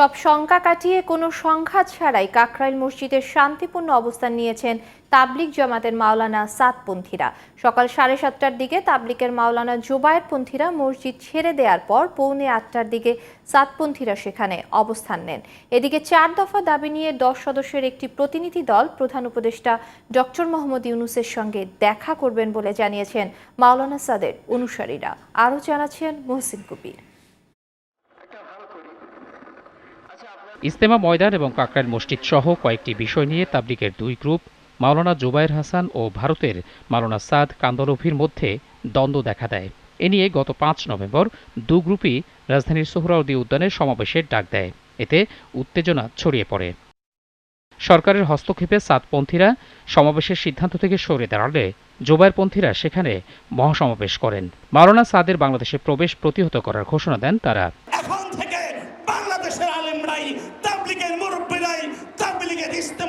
সব শঙ্কা কাটিয়ে কোনো সংঘাত ছাড়াই কাকরাইল মসজিদের শান্তিপূর্ণ অবস্থান নিয়েছেন তাবলিগ জামাতের মাওলানা সাতপন্থীরা সকাল সাড়ে সাতটার দিকে তাবলিকের মাওলানা জোবায়ের পন্থীরা মসজিদ ছেড়ে দেওয়ার পর পৌনে আটটার দিকে সাতপন্থীরা সেখানে অবস্থান নেন। এদিকে চার দফা দাবি নিয়ে দশ সদস্যের একটি প্রতিনিধি দল প্রধান উপদেষ্টা ডক্টর মোহাম্মদ ইউনুসের সঙ্গে দেখা করবেন বলে জানিয়েছেন মাওলানা সাদের অনুসারীরা। আরও জানাচ্ছেন মোহসিন কবির। ইস্তেমা ময়দান এবং কাকরাইল মসজিদ সহ কয়েকটি বিষয় নিয়ে তাবলিগের দুই গ্রুপ, মাওলানা জুবাইর হাসান ও ভারতের মাওলানা সাদ কান্দরভির মধ্যে দ্বন্দ্ব দেখা দেয়। এ নিয়ে গত পাঁচ নভেম্বর দু গ্রুপই রাজধানীর সোহরাওয়ার্দী উদ্যানে সমাবেশের ডাক দেয়। এতে উত্তেজনা ছড়িয়ে পড়ে। সরকারের হস্তক্ষেপে সাতপন্থীরা সমাবেশের সিদ্ধান্ত থেকে সরে দাঁড়ালে জোবাইরপন্থীরা সেখানে মহাসমাবেশ করেন। মাওলানা সাদের বাংলাদেশে প্রবেশ প্রতিহত করার ঘোষণা দেন তারা এখন থেকে বাংলাদেশের আলেমরাই তাবলিগের মুরব্বীরাই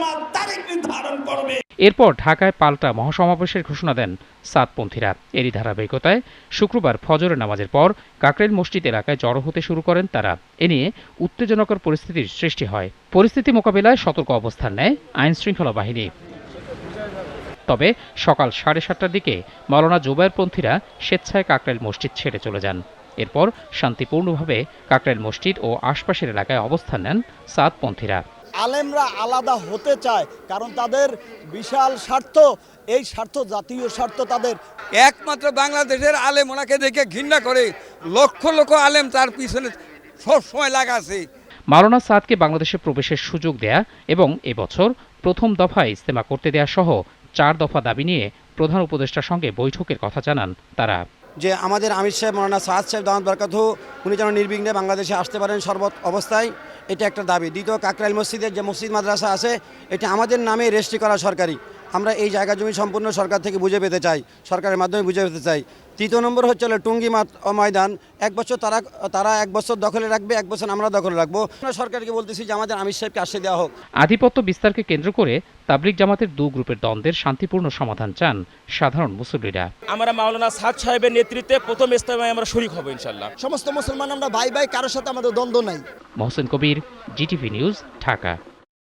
তাবলিগের তারিখ নির্ধারণ করবে। এরপর ঢাকায় পাল্টা মহাসমাবেশের ঘোষণা দেন সাতপন্থীরা। এরই ধারাবাহিকতায় শুক্রবার ফজরের নামাজের পর কাকরেল মসজিদ এলাকায় জড়ো হতে শুরু করেন তারা। এ নিয়ে উত্তেজনকর পরিস্থিতির সৃষ্টি হয়। পরিস্থিতি মোকাবিলায় সতর্ক অবস্থান নেয় আইন শৃঙ্খলা বাহিনী। তবে সকাল সাড়ে সাতটার দিকে মাওলানা জুবাইরপন্থীরা স্বেচ্ছায় কাকরাইল মসজিদ ছেড়ে চলে যান। এরপর শান্তিপূর্ণভাবে কাকরাইল মসজিদ ও আশপাশের এলাকায় অবস্থান নেন সাতপন্থীরা। আলেমরা আলাদা হতে চায় কারণ তাদের বিশাল স্বার্থ। এই স্বার্থ জাতীয় স্বার্থ তাদের। একমাত্র বাংলাদেশের আলেম ওনাকে দেখে ঘৃণা করে লক্ষ লক্ষ আলেম তার পিছনে সব সময় লাগা আছে। মাওলানা সাদকে বাংলাদেশে প্রবেশের সুযোগ দেয়া এবং এবছর প্রথম দফায় ইস্তেমা করতে দেয়া সহ চার দফা দাবি নিয়ে প্রধান উপদেষ্টার সঙ্গে বৈঠকের কথা জানান তারা। যে আমাদের আমির সাহেব, মৌলানা সাহাদ সাহেব দামাত বরকাত উনি যেন নির্বিঘ্নে বাংলাদেশে আসতে পারেন সর্বত অবস্থায়, এটা একটা দাবি। দ্বিতীয় কাকরাইল মসজিদের যে মসজিদ মাদ্রাসা আছে, এটা আমাদের নামে রেজিস্ট্রি করা সরকারি। আমরা এই জায়গা জমি সম্পূর্ণ সরকার থেকে বুঝে পেতে চাই সরকারের মাধ্যমে বুঝে পেতে চাই। তৃতীয় নম্বর হচ্ছে হলো টুঙ্গি ময়দান। এক বছর তারা তারা এক বছর দখলে রাখবে এক বছর আমরা দখলে রাখব। আমরা সরকারকে বলতেছি যে আমাদের আমির সাহেবকে আসতে দেওয়া হোক। আধিপত্য বিস্তারকে কেন্দ্র করে তাবলিগ জামাতের দু গ্রুপের দ্বন্দ্বের শান্তিপূর্ণ সমাধান চান সাধারণ মুসল্লিরা। আমরা মাওলানা সাদ সাহেবের নেতৃত্বে প্রথম ইস্তেমায় আমরা শরিক হব ইনশাল্লাহ সমস্ত মুসলমান আমরা ভাই ভাই কারোর সাথে আমাদের দ্বন্দ্ব নাই। Mohsen Kabir GTV news Dhaka.